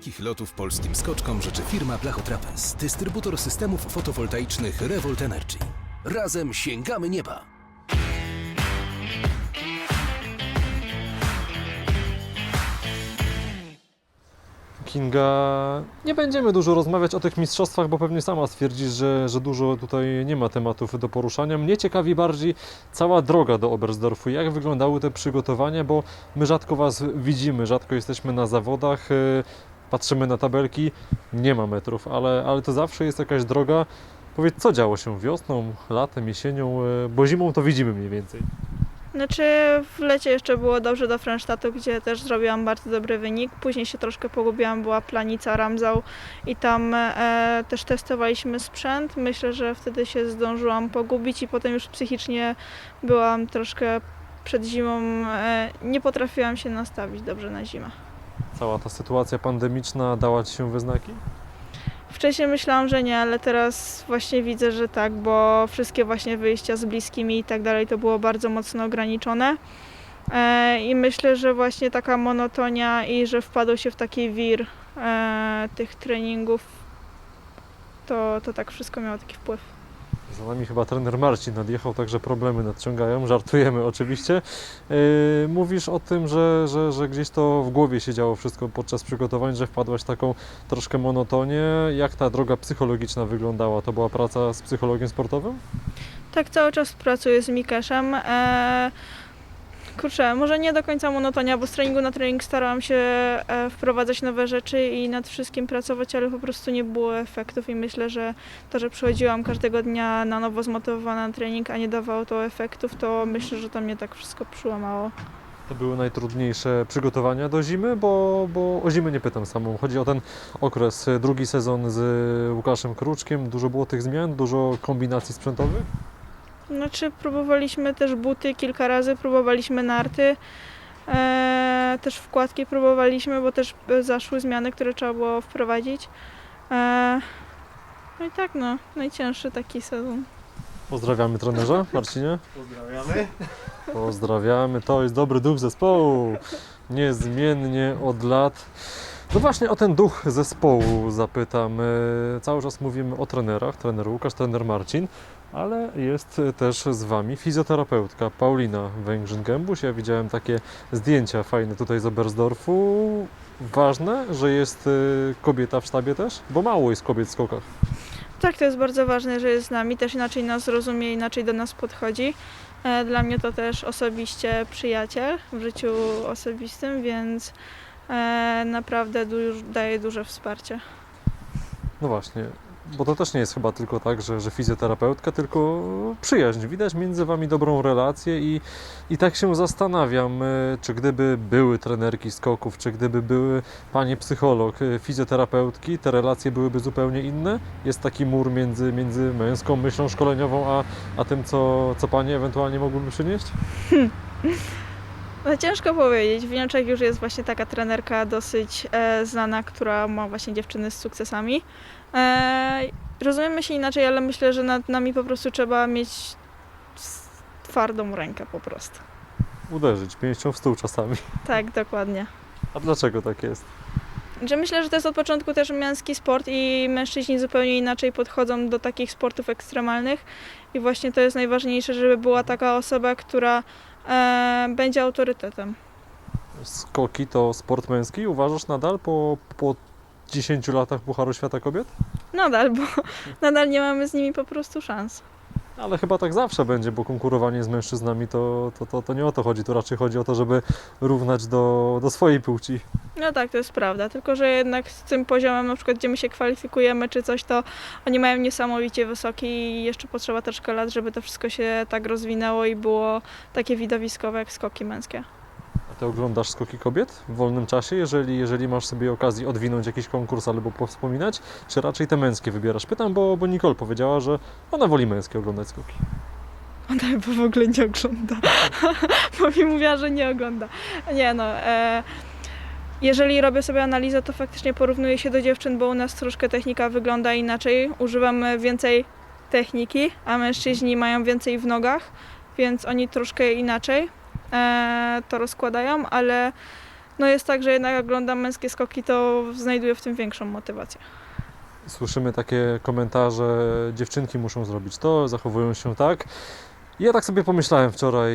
Wielkich lotów polskim skoczkom życzy firma Blachotrapez, dystrybutor systemów fotowoltaicznych Revolt Energy. Razem sięgamy nieba! Kinga, nie będziemy dużo rozmawiać o tych mistrzostwach, bo pewnie sama stwierdzisz, że, że dużo tutaj nie ma tematów do poruszania. Mnie ciekawi bardziej cała droga do Oberstdorfu. Jak wyglądały te przygotowania, bo my rzadko Was widzimy, rzadko jesteśmy na zawodach, patrzymy na tabelki, nie ma metrów, ale, ale to zawsze jest jakaś droga. Powiedz, co działo się wiosną, latem, jesienią, y, bo zimą to widzimy mniej więcej. Znaczy w lecie jeszcze było dobrze do Frensztatu, gdzie też zrobiłam bardzo dobry wynik. Później się troszkę pogubiłam, była planica Ramzał i tam e, też testowaliśmy sprzęt. Myślę, że wtedy się zdążyłam pogubić i potem już psychicznie byłam troszkę przed zimą, e, nie potrafiłam się nastawić dobrze na zimę. Cała ta sytuacja pandemiczna dała Ci się we znaki? Wcześniej myślałam, że nie, ale teraz właśnie widzę, że tak, bo wszystkie właśnie wyjścia z bliskimi i tak dalej to było bardzo mocno ograniczone. E, I myślę, że właśnie taka monotonia i że wpadło się w taki wir e, tych treningów, to, to tak wszystko miało taki wpływ. Za nami chyba trener Marcin nadjechał, także problemy nadciągają. Żartujemy oczywiście. Yy, mówisz o tym, że, że, że gdzieś to w głowie się działo wszystko podczas przygotowań, że wpadłaś taką troszkę monotonię. Jak ta droga psychologiczna wyglądała? To była praca z psychologiem sportowym? Tak cały czas pracuję z Mikeszem. E, kurczę, może nie do końca monotonia, bo z treningu na trening starałam się e, wprowadzać nowe rzeczy i nad wszystkim pracować, ale po prostu nie było efektów i myślę, że to, że przychodziłam każdego dnia na nowo zmotywowana na trening, a nie dawało to efektów, to myślę, że to mnie tak wszystko przyłamało. To były najtrudniejsze przygotowania do zimy, bo, bo o zimę nie pytam samą. Chodzi o ten okres, y, drugi sezon z Łukaszem Kruczkiem. Dużo było tych zmian, dużo kombinacji sprzętowych? Znaczy próbowaliśmy też buty kilka razy, próbowaliśmy narty, e, też wkładki próbowaliśmy, bo też zaszły zmiany, które trzeba było wprowadzić. E, no i tak no, najcięższy taki sezon. Pozdrawiamy trenerza, Marcinie. Pozdrawiamy. Pozdrawiamy, to jest dobry duch zespołu. Niezmiennie od lat. No właśnie o ten duch zespołu zapytam. E, Cały czas mówimy o trenerach, trener Łukasz, trener Marcin, ale jest też z Wami fizjoterapeutka Paulina Węgrzyn-Gębuś. Ja widziałem takie zdjęcia fajne tutaj z Oberstdorfu. Ważne, że jest e, kobieta w sztabie też, bo mało jest kobiet w skokach. Tak, to jest bardzo ważne, że jest z nami, też inaczej nas rozumie, inaczej do nas podchodzi. E, Dla mnie to też osobiście przyjaciel w życiu osobistym, więc naprawdę duż, daje duże wsparcie. No właśnie, bo to też nie jest chyba tylko tak, że, że fizjoterapeutka, tylko przyjaźń. Widać między Wami dobrą relację i, i tak się zastanawiam, e, czy gdyby były trenerki skoków, czy gdyby były Panie psycholog, e, fizjoterapeutki, te relacje byłyby zupełnie inne? Jest taki mur między, między męską myślą szkoleniową, a, a tym, co, co Panie ewentualnie mogłyby przynieść? No, ciężko powiedzieć. W Niemczech już jest właśnie taka trenerka dosyć e, znana, która ma właśnie dziewczyny z sukcesami. E, rozumiemy się inaczej, ale myślę, że nad nami po prostu trzeba mieć twardą rękę po prostu. Uderzyć pięścią w stół czasami. Tak, dokładnie. A dlaczego tak jest? Że myślę, że to jest od początku też męski sport i mężczyźni zupełnie inaczej podchodzą do takich sportów ekstremalnych i właśnie to jest najważniejsze, żeby była taka osoba, która e, będzie autorytetem. Skoki to sport męski, uważasz nadal po, po 10 latach Pucharu Świata Kobiet? Nadal, bo nadal nie mamy z nimi po prostu szans. Ale chyba tak zawsze będzie, bo konkurowanie z mężczyznami to, to, to, to nie o to chodzi. Tu raczej chodzi o to, żeby równać do, do swojej płci. No tak, to jest prawda, tylko że jednak z tym poziomem, na przykład gdzie my się kwalifikujemy czy coś, to oni mają niesamowicie wysoki i jeszcze potrzeba troszkę lat, żeby to wszystko się tak rozwinęło i było takie widowiskowe jak skoki męskie. Oglądasz skoki kobiet w wolnym czasie, jeżeli, jeżeli masz sobie okazję odwinąć jakiś konkurs albo powspominać, czy raczej te męskie wybierasz? Pytam, bo, bo Nicole powiedziała, że ona woli męskie oglądać skoki. Ona chyba w ogóle nie ogląda, bo mi mówiła, że nie ogląda. Nie no, e, jeżeli robię sobie analizę, to faktycznie porównuję się do dziewczyn, bo u nas troszkę technika wygląda inaczej. Używamy więcej techniki, a mężczyźni mają więcej w nogach, więc oni troszkę inaczej to rozkładają, ale no jest tak, że jednak oglądam męskie skoki, to znajduję w tym większą motywację. Słyszymy takie komentarze, dziewczynki muszą zrobić to, zachowują się tak. Ja tak sobie pomyślałem wczoraj,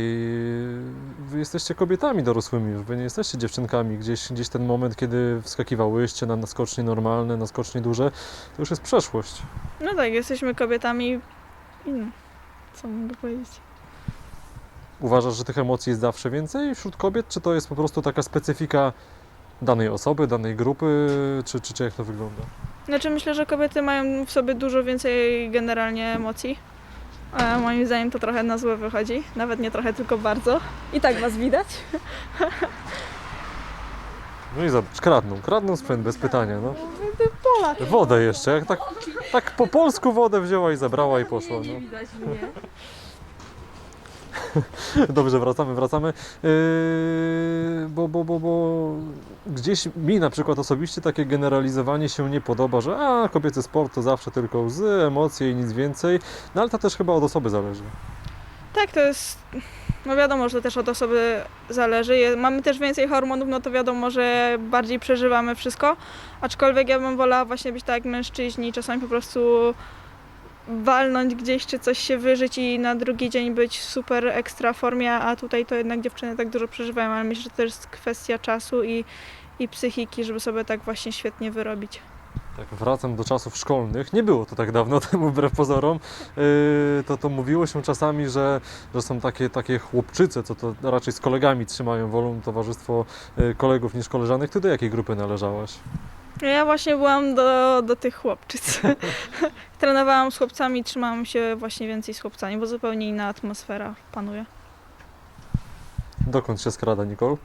wy jesteście kobietami dorosłymi już, wy nie jesteście dziewczynkami. Gdzieś, gdzieś ten moment, kiedy wskakiwałyście na, na skocznie normalne, na skocznie duże, to już jest przeszłość. No tak, jesteśmy kobietami i no, co mogę powiedzieć. Uważasz, że tych emocji jest zawsze więcej wśród kobiet, czy to jest po prostu taka specyfika danej osoby, danej grupy, czy, czy, czy jak to wygląda? Znaczy myślę, że kobiety mają w sobie dużo więcej generalnie emocji. E, moim zdaniem to trochę na złe wychodzi. Nawet nie trochę, tylko bardzo. I tak was widać. No i zobacz, kradną, kradną sprzęt bez pytania, no. Polak. Wodę jeszcze, jak tak, tak po polsku wodę wzięła i zabrała i poszła. No. widać mnie. Dobrze, wracamy, wracamy. Yy, bo, bo, bo, bo gdzieś mi na przykład osobiście takie generalizowanie się nie podoba, że a, kobiecy sport to zawsze tylko łzy, emocje i nic więcej. No ale to też chyba od osoby zależy. Tak, to jest. No wiadomo, że to też od osoby zależy. Mamy też więcej hormonów, no to wiadomo, że bardziej przeżywamy wszystko. Aczkolwiek ja bym wolała właśnie być tak jak mężczyźni, czasami po prostu walnąć gdzieś, czy coś się wyżyć i na drugi dzień być w super ekstra formie, a tutaj to jednak dziewczyny tak dużo przeżywają, ale myślę, że to jest kwestia czasu i, i psychiki, żeby sobie tak właśnie świetnie wyrobić. Tak, wracam do czasów szkolnych. Nie było to tak dawno temu, wbrew pozorom. Yy, to, to mówiło się czasami, że, że są takie, takie chłopczyce, co to raczej z kolegami trzymają, wolą towarzystwo yy, kolegów niż koleżanek. Ty do jakiej grupy należałaś? Ja właśnie byłam do, do tych chłopczyc. Trenowałam z chłopcami, trzymałam się właśnie więcej z chłopcami, bo zupełnie inna atmosfera panuje. Dokąd się skrada, Nicole?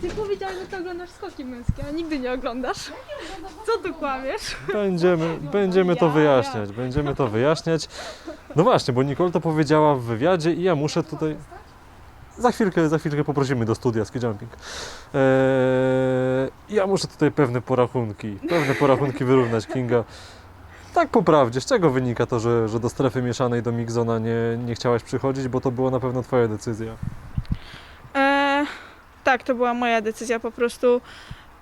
Ty powiedziałeś, że ty oglądasz skoki męskie, a nigdy nie oglądasz. Co tu kłamiesz? Będziemy, będziemy to Ja, wyjaśniać, będziemy to wyjaśniać. No właśnie, bo Nicole to powiedziała w wywiadzie i ja muszę tutaj... Za chwilkę, za chwilkę poprosimy do studia ski jumping. Eee, ja muszę tutaj pewne porachunki, pewne porachunki wyrównać Kinga. Tak po prawdzie, z czego wynika to, że, że do strefy mieszanej do Mixzona nie, nie chciałaś przychodzić, bo to była na pewno twoja decyzja. E, tak, to była moja decyzja po prostu.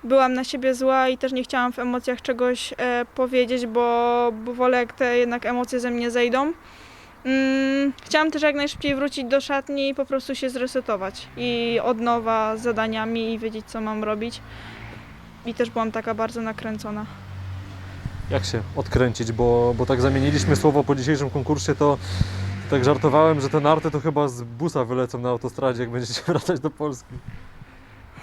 Byłam na siebie zła i też nie chciałam w emocjach czegoś e, powiedzieć, bo, bo wolę jak te jednak emocje ze mnie zejdą. Mm, chciałam też jak najszybciej wrócić do szatni i po prostu się zresetować i od nowa z zadaniami i wiedzieć co mam robić. I też byłam taka bardzo nakręcona. Jak się odkręcić, bo, bo tak zamieniliśmy słowo po dzisiejszym konkursie, to tak żartowałem, że te narty to chyba z busa wylecą na autostradzie, jak będziecie wracać do Polski.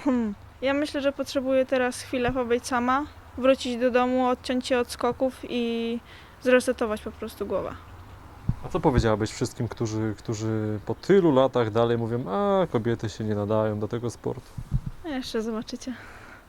Hmm. Ja myślę, że potrzebuję teraz chwilę pobyć sama, wrócić do domu, odciąć się od skoków i zresetować po prostu głowę. A co powiedziałabyś wszystkim, którzy, którzy po tylu latach dalej mówią, a kobiety się nie nadają do tego sportu? Jeszcze zobaczycie.